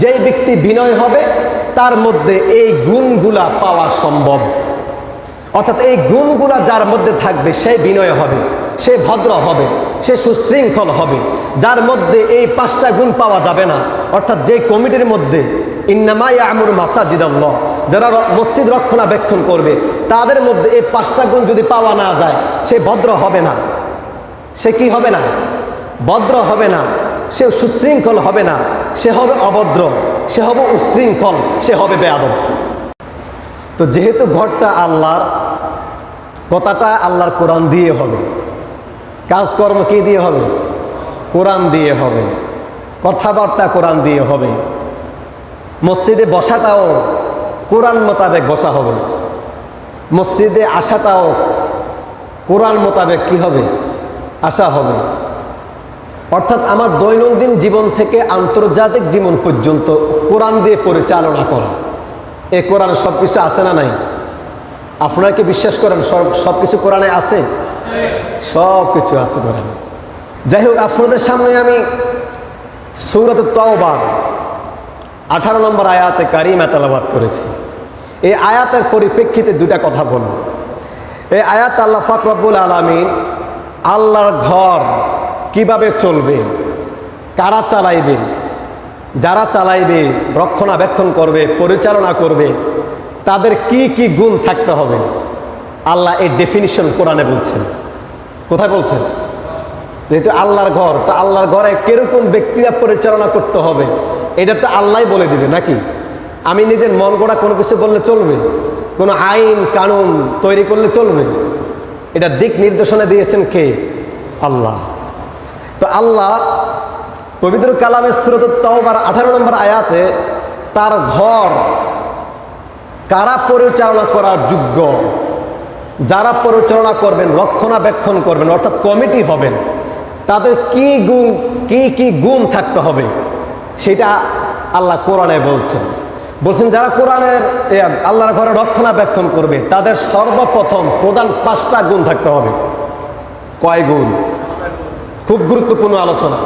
যেই ব্যক্তি বিনয় হবে, তার মধ্যে এই গুণগুলা পাওয়া সম্ভব। অর্থাৎ এই গুণগুলা যার মধ্যে থাকবে, সে বিনয় হবে, সে ভদ্র হবে, সে সুশৃঙ্খল হবে। যার মধ্যে এই পাঁচটা গুণ পাওয়া যাবে না, অর্থাৎ যে কমিটির মধ্যে ইন্নামাই আমুর মাসাজিদ আল্লাহ যারা মসজিদ রক্ষণাবেক্ষণ করবে, তাদের মধ্যে এই পাঁচটা গুণ যদি পাওয়া না যায়, সে ভদ্র হবে না। সে কি হবে না? ভদ্র হবে না। সে সুশৃঙ্খল হবে না, সে হবে অভদ্র, সে হবে উশৃঙ্খল, সে হবে বেয়াদব। তো যেহেতু ঘরটা আল্লাহর, কথাটা আল্লাহর কোরআন দিয়ে হবে। কাজকর্ম কি দিয়ে হবে? কোরআন দিয়ে হবে। কথাবার্তা কোরআন দিয়ে হবে। মসজিদে বসাটাও কোরআন মোতাবেক বসা হবে। মসজিদে আসাটাও কোরআন মোতাবেক কি হবে? আসা হবে। অর্থাৎ আমার দৈনন্দিন জীবন থেকে আন্তর্জাতিক জীবন পর্যন্ত কোরআন দিয়ে পরিচালনা করা। এ কোরআন সব কিছু আছে না নাই? আপনারা কি বিশ্বাস করেন সব সব কিছু কোরআনে আছে? সব কিছু আছে কোরআনে। যাই হোক, আপনাদের সামনে আমি সৌরত তওবার আঠারো নম্বর আয়াতে কারিমা তালাবাদ করেছি। এই আয়াতের পরিপ্রেক্ষিতে দুটা কথা বলব। এই আয়াত আল্লাহ ফাকরাবুল আলমিন আল্লাহর ঘর কীভাবে চলবে? কারা চালাইবে? যারা চালাইবে, রক্ষণাবেক্ষণ করবে, পরিচালনা করবে, তাদের কি কি গুণ থাকতে হবে? আল্লাহ এই ডেফিনিশন কোরআনে বলছেন। কোথায় বলছেন? যেহেতু আল্লাহর ঘর, তা আল্লাহর ঘরে কীরকম ব্যক্তিরা পরিচালনা করতে হবে? এটা তো আল্লাহ বলে দিবে, নাকি? আমি নিজের মন গড়া কোনো কিছু বললে চলবে? কোনো আইন, কানুন তৈরি করলে চলবে? এটা দিক নির্দেশনা দিয়েছেন কে? আল্লাহ। তো আল্লাহ পবিত্র কালামের সুরত তওবার আঠারো নম্বর আয়াতে তার ঘর কারা পরিচালনা করার যোগ্য? যারা পরিচালনা করবেন, রক্ষণাবেক্ষণ করবেন, অর্থাৎ কমিটি হবেন, তাদের কি গুণ, কি কি গুণ থাকতে হবে? সেটা আল্লাহ কোরআনে বলছেন। বলছেন, যারা কোরআনের আল্লাহর ঘরে রক্ষণাবেক্ষণ করবে, তাদের সর্বপ্রথম প্রধান পাঁচটা গুণ থাকতে হবে। কয় গুণ? খুব গুরুত্বপূর্ণ আলোচনা।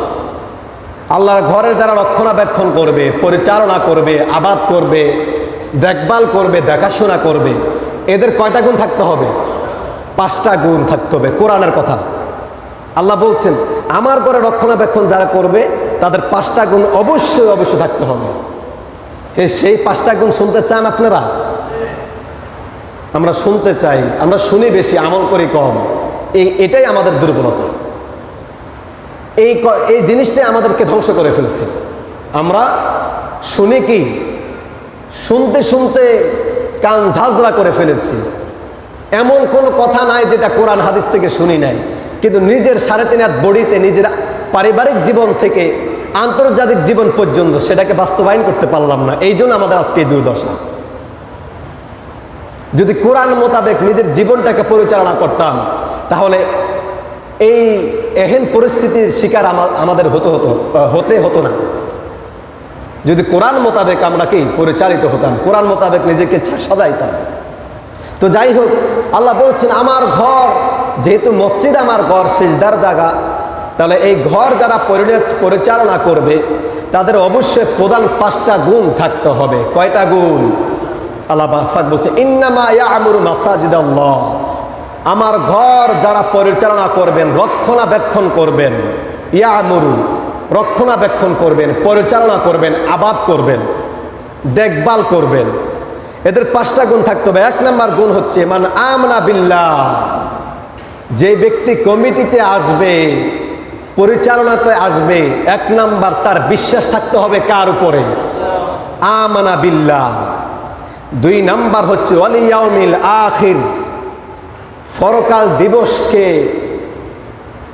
আল্লাহর ঘরের যারা রক্ষণাবেক্ষণ করবে, পরিচালনা করবে, আবাদ করবে, দেখভাল করবে, দেখাশোনা করবে, এদের কয়টা গুণ থাকতে হবে? পাঁচটা গুণ থাকতে হবে, কোরআনের কথা। আল্লাহ বলছেন, আমার ঘরে রক্ষণাবেক্ষণ যারা করবে, তাদের পাঁচটা গুণ অবশ্যই অবশ্যই থাকতে হবে। এ সেই পাঁচটা গুণ শুনতে চান আপনারা? আমরা শুনতে চাই, আমরা শুনি বেশি, আমল করি কম। এই, এটাই আমাদের দুর্বলতা। এই এই জিনিসটাই আমাদেরকে ধ্বংস করে ফেলছে। আমরা শুনি কি? শুনতে শুনতে কান ঝাঁঝরা করে ফেলেছি। এমন কোনো কথা নাই যেটা কোরআন হাদিস থেকে শুনি নাই। কিন্তু নিজের সাড়ে তিন হাত বড়িতে নিজের পারিবারিক জীবন থেকে আন্তর্জাতিক জীবন পর্যন্ত সেটাকে বাস্তবায়ন করতে পারলাম না। এই জন্য আমাদের আজকে এই দুর্দশা। যদি কোরআন মোতাবেক নিজের জীবনটাকে পরিচালনা করতাম, তাহলে এই এহেন পরিস্থিতির শিকার আমাদের হতে হতো হতে হতো না। যদি কোরআন মোতাবেক আমরা কি পরিচালিত হতাম, কোরআন মোতাবেক নিজেকে সাজাইতাম। তো যাই হোক, আল্লাহ বলছেন, আমার ঘর যেহেতু মসজিদ আমার ঘর, সেজদার জায়গা, তাহলে এই ঘর যারা পরিচালনা করবে, তাদের অবশ্যই প্রধান পাঁচটা গুণ থাকতে হবে। কয়টা গুণ? আল্লাহ বলছে, ইন্নামা ইয়ামুরু মাসাজিদ আল্লাহ আমার ঘর যারা পরিচালনা করবেন, রক্ষণাবেক্ষণ করবেন, ইয়ামুরু, রক্ষণাবেক্ষণ করবেন, পরিচালনা করবেন, আবাদ করবেন, দেখভাল করবেন। এদের পাঁচটা গুণ থাকতে হবে। এক নম্বর গুণ হচ্ছে, মান আমনা বিল্লাহ, যে ব্যক্তি কমিটিতে আসবে, পরিচালনাতে আসবে, এক নাম্বার তার বিশ্বাস থাকতে হবে কার উপরে? আমানা বিল্লাহ। দুই নাম্বার হচ্ছে অলিয়াউমিল আখির ফরকাল দিবসকে,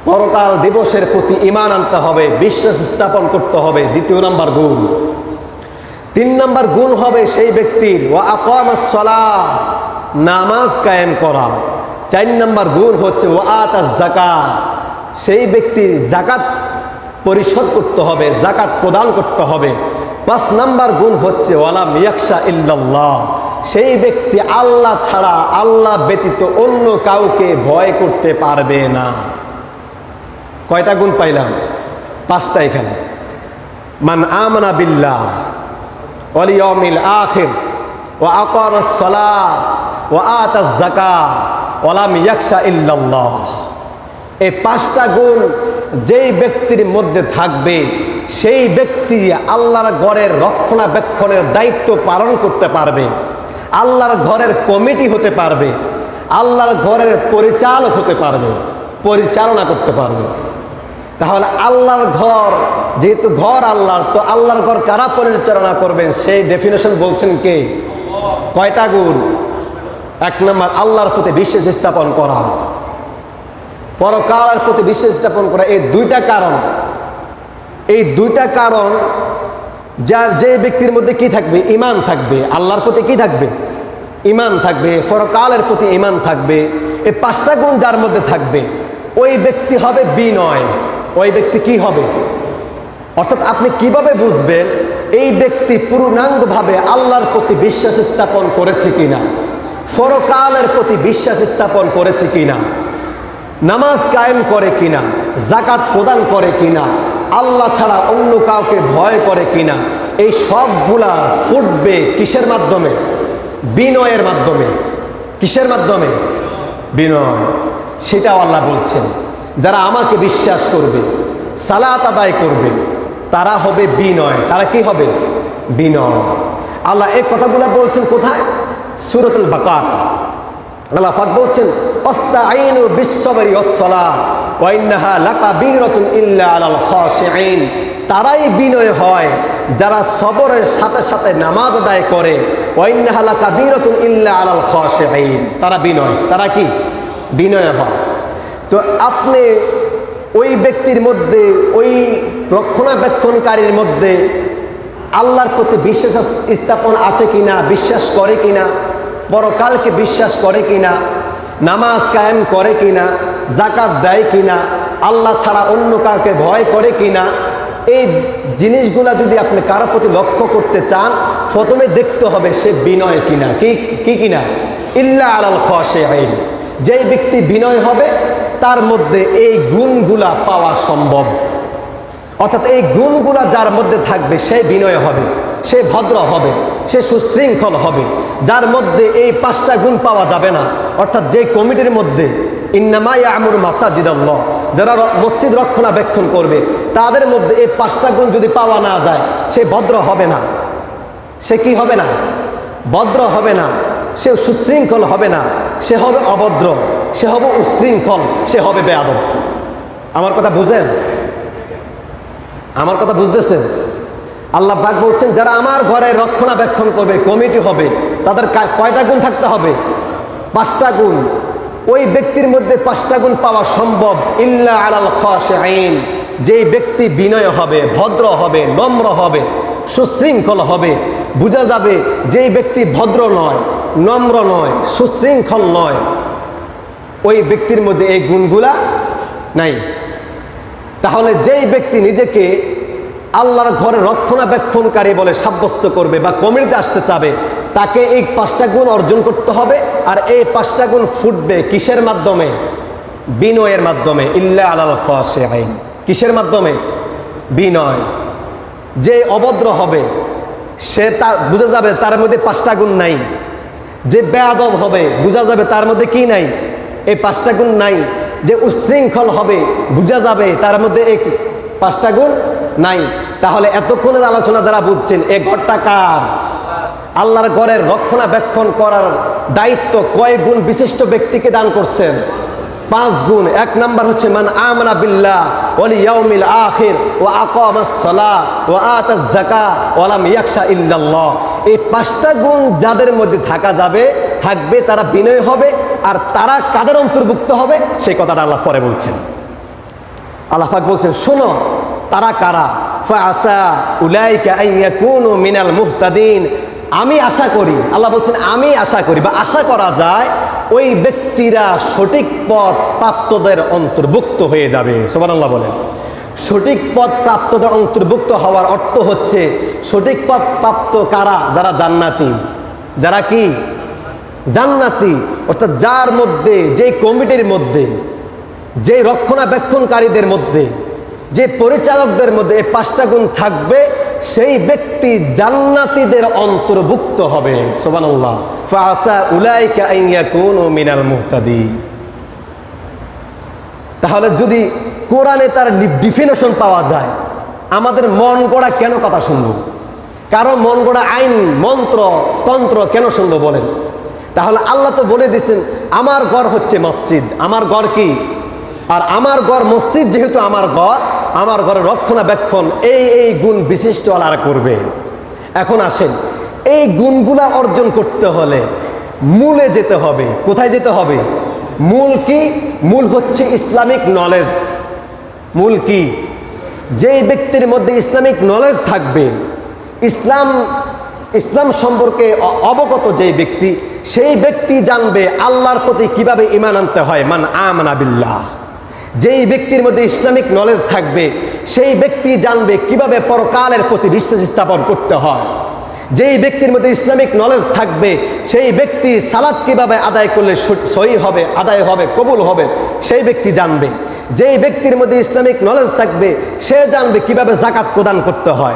পরকাল দিবসের প্রতি ইমান আনতে হবে, বিশ্বাস স্থাপন করতে হবে। দ্বিতীয় নাম্বার গুণ। তিন নাম্বার গুণ হবে সেই ব্যক্তির ও নামাজ কায়েম করা। চার নাম্বার গুণ হচ্ছে ও আতাস জাকা সেই ব্যক্তির জাকাত পরিশোধ করতে হবে জাকাত প্রদান করতে হবে। পাঁচ নাম্বার গুণ হচ্ছে ওয়ালা মিয়াকশা ইল্লাল্লাহ সেই ব্যক্তি আল্লাহ ছাড়া, আল্লাহ ব্যতীত অন্য কাউকে ভয় করতে পারবে না। কয়টা গুণ পাইলাম? পাঁচটা এখানে। মান আমানা বিল্লাহ অলিয়মিল আখির ও আকার সলা ও আতাজ জাকা ওলাম ইয়াকশা ইল্লাল্লাহ। এই পাঁচটা গুণ যেই ব্যক্তির মধ্যে থাকবে, সেই ব্যক্তি আল্লাহর গড়ের রক্ষণাবেক্ষণের দায়িত্ব পালন করতে পারবে। আল্লাহর ঘরের কমিটি হতে পারবে, আল্লাহর ঘরের পরিচালক হতে পারবে, পরিচালনা করতে পারবে। তাহলে আল্লাহর ঘর, যেহেতু ঘর আল্লাহর, তো আল্লাহর ঘর কারা পরিচালনা করবেন? সেই ডেফিনেশন বলছেন কে? কয়টা গুণ? এক নম্বর, আল্লাহর প্রতি বিশ্বাস স্থাপন করা। পরকালের প্রতি বিশ্বাস স্থাপন করা। এই দুইটা কারণ, এই দুইটা কারণ যার যে ব্যক্তির মধ্যে কি থাকবে? ইমান থাকবে। আল্লাহর প্রতি কি থাকবে? ইমান থাকবে। পরকালের প্রতি ইমান থাকবে। এই পাঁচটা গুণ যার মধ্যে থাকবে, ওই ব্যক্তি হবে বিনয়। ওই ব্যক্তি কি হবে? অর্থাৎ আপনি কীভাবে বুঝবেন এই ব্যক্তি পূর্ণাঙ্গভাবে আল্লাহর প্রতি বিশ্বাস স্থাপন করেছে কিনা? ফরকালের প্রতি বিশ্বাস স্থাপন করেছে কিনা? নামাজ কায়েম করে কিনা? জাকাত প্রদান করে কিনা? আল্লাহ ছাড়া অন্য কাউকে ভয় করে কিনা, এই সবগুলা ফুটবে কিসের মাধ্যমে? বিনয়ের মাধ্যমে। কিসের মাধ্যমে? বিনয়। সেটাও আল্লাহ বলছেন, যারা আমাকে বিশ্বাস করবে, সালাত আদায় করবে, তারা হবে বিনয়। তারা কি হবে? বিনয়। আল্লাহ এই কথাগুলো বলছেন কোথায়? সুরতুল বাকার। আল্লাহ ফাক বলছেন অস্তাইনু বিশ্ববারি অসলা, ওয়াইন্নাহা লাকা বীরতুন ইল্লা আলাল খাশিঈন। তারাই বিনয় হয়, যারা সবরের সাথে সাথে নামাজ আদায় করে, ওয়াইন্নাহা লাকা বীরতুন ইল্লা আলাল খাশিঈন। তারা বিনয়, তারা কি? বিনয় হয়। তো আপনি ওই ব্যক্তির মধ্যে, ওই রক্ষণাবেক্ষণকারীর মধ্যে আল্লাহর প্রতি বিশ্বাস স্থাপন আছে কিনা, বিশ্বাস করে কিনা, পরকালকে বিশ্বাস করে কিনা নামাজ কায়েম করে কিনা জাকাত দেয় কিনা, আল্লাহ ছাড়া অন্য কাউকে ভয় করে কিনা, এই জিনিসগুলা যদি আপনি কারও প্রতি লক্ষ্য করতে চান, প্রথমে দেখতে হবে সে বিনয় কিনা। কি কি কিনা? ইল্লা আলাল খসে আইন যেই ব্যক্তি বিনয় হবে, তার মধ্যে এই গুণগুলা পাওয়া সম্ভব। অর্থাৎ এই গুণগুলা যার মধ্যে থাকবে, সে বিনয় হবে, সে ভদ্র হবে। সে সুশৃঙ্খল হবে, যার মধ্যে এই পাঁচটা গুণ পাওয়া যাবে না। অর্থাৎ যে কমিটির মধ্যে ইন্নামাই আমুর মাসাজিদ যারা মসজিদ রক্ষণাবেক্ষণ করবে, তাদের মধ্যে এই পাঁচটা গুণ যদি পাওয়া না যায়, সে ভদ্র হবে না। সে কি হবে না? ভদ্র হবে না। সে সুশৃঙ্খল হবে না। সে হবে অভদ্র। সে হবে উশৃঙ্খল। সে হবে বেয়াদব। আমার কথা বুঝেন? আমার কথা বুঝতেছেন? আল্লাহ পাক বলছেন, যারা আমার ঘরে রক্ষণাবেক্ষণ করবে, কমিটি হবে, তাদের কয়টা গুণ থাকতে হবে? পাঁচটা গুণ। ওই ব্যক্তির মধ্যে পাঁচটা গুণ পাওয়া সম্ভব, ইল্লা আলাল খাশে আইন যেই ব্যক্তি বিনয় হবে, ভদ্র হবে, নম্র হবে, সুশৃঙ্খল হবে। বোঝা যাবে, যেই ব্যক্তি ভদ্র নয়, নম্র নয়, সুশৃঙ্খল নয়, ওই ব্যক্তির মধ্যে এই গুণগুলা নাই। তাহলে যেই ব্যক্তি নিজেকে আল্লাহর ঘরে রক্ষণাবেক্ষণকারী বলে সাব্যস্ত করবে বা কমিটিতে আসতে চাবে, তাকে এই পাঁচটা গুণ অর্জন করতে হবে আর এই পাঁচটা গুণ ফুটবে কিসের মাধ্যমে? বিনয়ের মাধ্যমে। ইল্লা আলাল খাশে আইন কিসের মাধ্যমে? বিনয়। যে অভদ্র হবে, সে তার বোঝা যাবে তার মধ্যে পাঁচটা গুণ নাই। যে বেয়াদব হবে, বোঝা যাবে তার মধ্যে কি নাই? এই পাঁচটা গুণ নাই। যে উশৃঙ্খল হবে, বোঝা যাবে তার মধ্যে এই পাঁচটা গুণ নাই। তাহলে এতক্ষণের আলোচনা যারা বুঝছেন, এ ঘরটা কার? আল্লাহর ঘরের রক্ষণাবেক্ষণ করার দায়িত্ব কয় গুণ বিশিষ্ট ব্যক্তিকে দান করছেন? পাঁচ গুণ। এক নাম্বার হচ্ছে, মান আমনা বিল্লাহ ওয়াল ইয়াউমিল আখির ও আকামাস সালাহ ওয়া আতাজ যাকা ওয়া লাম ইয়াখশা ইল্লাল্লাহ। এই পাঁচটা গুণ যাদের মধ্যে থাকা যাবে, থাকবে, তারা বিনয় হবে, আর তারা কাদের অন্তর্ভুক্ত হবে, সেই কথাটা আল্লাহ পরে বলছেন। আল্লাহাক বলছেন, শোনো তারা কারা? ফাসা উলাইকা মিনাল মুহতাদিন। আমি আশা করি, আল্লাহ বলছেন, আমি আশা করি বা আশা করা যায় ওই ব্যক্তিরা সঠিক পথ প্রাপ্তদের অন্তর্ভুক্ত হয়ে যাবে। সুবহানাল্লাহ বলেন। সঠিক পথ প্রাপ্তদের অন্তর্ভুক্ত হওয়ার অর্থ হচ্ছে, সঠিক পথ প্রাপ্ত কারা? যারা জান্নাতি। যারা কি? জান্নাতি। অর্থাৎ যার মধ্যে যে কমিটির মধ্যে যে রক্ষণাবেক্ষণকারীদের মধ্যে যে পরিচালকদের মধ্যে এই পাঁচটা গুণ থাকবে, সেই ব্যক্তি জান্নাতিদের অন্তর্ভুক্ত হবে। তাহলে যদি কোরআনে তার ডিফিনেশন পাওয়া যায়, আমাদের মন গড়া কেন কথা শুনব? কারও মন গড়া আইন, মন্ত্র, তন্ত্র কেন শুনব বলেন? তাহলে আল্লাহ তো বলে দিছেন আমার ঘর হচ্ছে মসজিদ, আমার ঘর কি? আর আমার ঘর মসজিদ যেহেতু আমার ঘর, আমার ঘরের রক্ষণাবেক্ষণ এই এই গুণ বিশিষ্ট আলার করবে। এখন আসেন, এই গুণগুলা অর্জন করতে হলে মূলে যেতে হবে। কোথায় যেতে হবে? মূল কি? মূল হচ্ছে ইসলামিক নলেজ মূল কি? যেই ব্যক্তির মধ্যে ইসলামিক নলেজ থাকবে, ইসলাম ইসলাম সম্পর্কে অবগত যেই ব্যক্তি, সেই ব্যক্তি জানবে আল্লাহর প্রতি কীভাবে ইমান আনতে হয়। মান আমানা বিল্লাহ। যেই ব্যক্তির মধ্যে ইসলামিক নলেজ থাকবে, সেই ব্যক্তি জানবে কীভাবে পরকালের প্রতি বিশ্বাস স্থাপন করতে হয়। যেই ব্যক্তির মধ্যে ইসলামিক নলেজ থাকবে, সেই ব্যক্তি সালাদ কীভাবে আদায় করলে স- সহি হবে, আদায় হবে, কবুল হবে, সেই ব্যক্তি জানবে। যেই ব্যক্তির মধ্যে ইসলামিক নলেজ থাকবে, সে জানবে কীভাবে জাকাত প্রদান করতে হয়।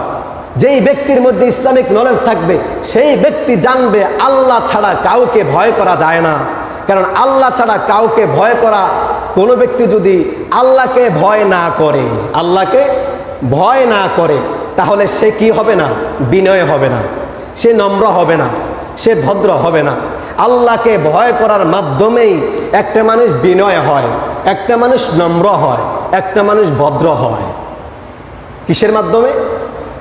যেই ব্যক্তির মধ্যে ইসলামিক নলেজ থাকবে, সেই ব্যক্তি জানবে আল্লাহ ছাড়া কাউকে ভয় করা যায় না। কারণ আল্লাহ ছাড়া কাউকে ভয় করা, কোনো ব্যক্তি যদি আল্লাহকে ভয় না করে, আল্লাহকে ভয় না করে, তাহলে সে কি হবে না? বিনয় হবে না। সে নম্র হবে না। সে ভদ্র হবে না। আল্লাহকে ভয় করার মাধ্যমেই একটা মানুষ বিনয় হয়, একটা মানুষ নম্র হয়, একটা মানুষ ভদ্র হয়। কিসের মাধ্যমে?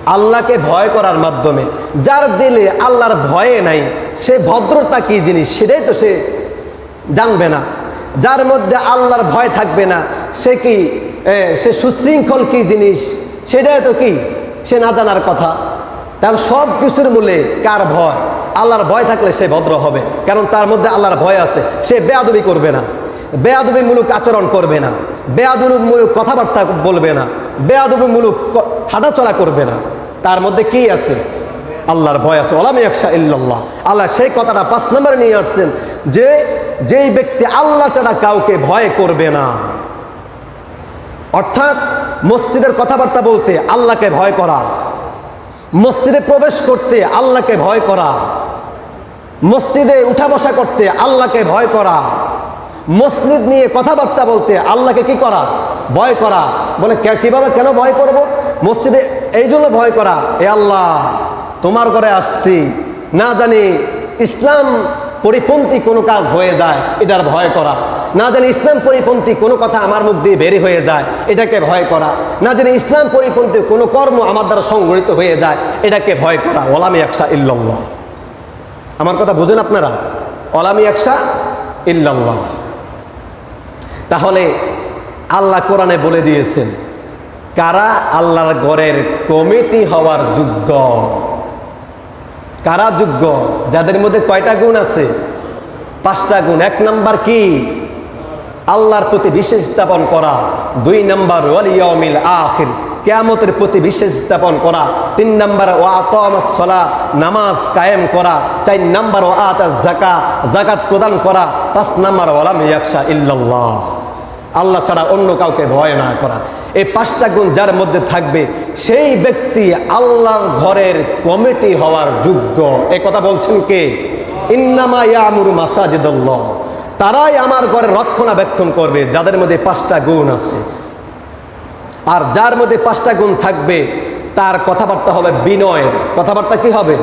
আল্লাহকে ভয় করার মাধ্যমে। যার দিলে আল্লাহর ভয়ে নাই, সে ভদ্রতা কি জিনিস? সেটাই তো সে জানবে না। যার মধ্যে আল্লাহর ভয় থাকবে না, সে কি সে সুশৃঙ্খল কি জিনিস? সেটাই তো কি? সে না জানার কথা। তার সব কিছুর মূলে কার ভয়? আল্লাহর ভয় থাকলে সে ভদ্র হবে, কারণ তার মধ্যে আল্লাহর ভয় আছে। সে বেয়াদবি করবে না। বেয়াদবিমূলক আচরণ করবে না। বেয়াদবিমূলক কথাবার্তা বলবে না। বেয়াদবিমূলক হাঁটাচলা করবে না। তার মধ্যে কি আছে? আল্লাহর ভয় আছে। ওলামি একশা ইল্লাল্লাহ। আল্লাহ সেই কথাটা পাঁচ নম্বরে নিয়ে আসছেন। যে, যেই ব্যক্তি আল্লাহ ছাড়া কাউকে ভয় করবে না। অর্থাৎ মসজিদের কথাবার্তা বলতে আল্লাহকে ভয় করা, মসজিদে প্রবেশ করতে আল্লাহকে ভয় করা, মসজিদে উঠা বসা করতে আল্লাহকে ভয় করা, মসজিদ নিয়ে কথাবার্তা বলতে আল্লাহকে কি করা? ভয় করা। বলে কীভাবে কেন ভয় করব? মসজিদে এই জন্য ভয় করা। এ আল্লাহ, তোমার ঘরে আসছি। না জানি ইসলাম পরিপন্থী কোনো কাজ হয়ে যায়, এটার ভয় করা। না জানি ইসলাম পরিপন্থী কোনো কথা আমার মুখ দিয়ে বের হয়ে যায়, এটাকে ভয় করা। না জানি ইসলাম পরিপন্থী কোনো কর্ম আমার দ্বারা সংগঠিত হয়ে যায়, এটাকে ভয় করা। ওলামি একশা ইল্লাল্লাহ। আমার কথা বুঝেন আপনারা? অলামি একশা ইল্লাল্লাহ। তাহলে আল্লাহ কোরআনে বলে দিয়েছেন, কারা আল্লাহর গড়ের কমিটি হওয়ার যোগ্য? কারা যোগ্য যাদের মধ্যে কয়টা গুণ আছে? পাঁচটা গুণ। এক নাম্বার কি? আল্লাহর প্রতি বিশ্বাস স্থাপন করা। দুই নাম্বার ওয়ালিয়মিল আখির। কেয়ামতের প্রতি বিশ্বাস স্থাপন করা। তিন নাম্বার ও আতমসলা নামাজ কায়েম করা। চার নাম্বার ও আত জাকা জাকাত প্রদান করা। পাঁচ নাম্বার ওলাম ইয়াকশা ইল্লাল্লাহ। আল্লাহ ছাড়া অন্য কাউকে ভয় না করা। এই পাঁচটা গুণ যার মধ্যে থাকবে, সেই ব্যক্তি আল্লাহর ঘরের কমিটি হওয়ার যোগ্য। এ কথা বলছেন কে? ইন্নামা ইয়ামুর মাসাজিদুল্লাহ। তারাই আমার ঘরে রক্ষণাবেক্ষণ করবে, যাদের মধ্যে পাঁচটা গুণ আছে। আর যার মধ্যে পাঁচটা গুণ থাকবে, তার কথাবার্তা হবে বিনয়ের। কথাবার্তা কি হবে?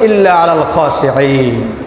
ইল্লা আলাল খাশিঈন।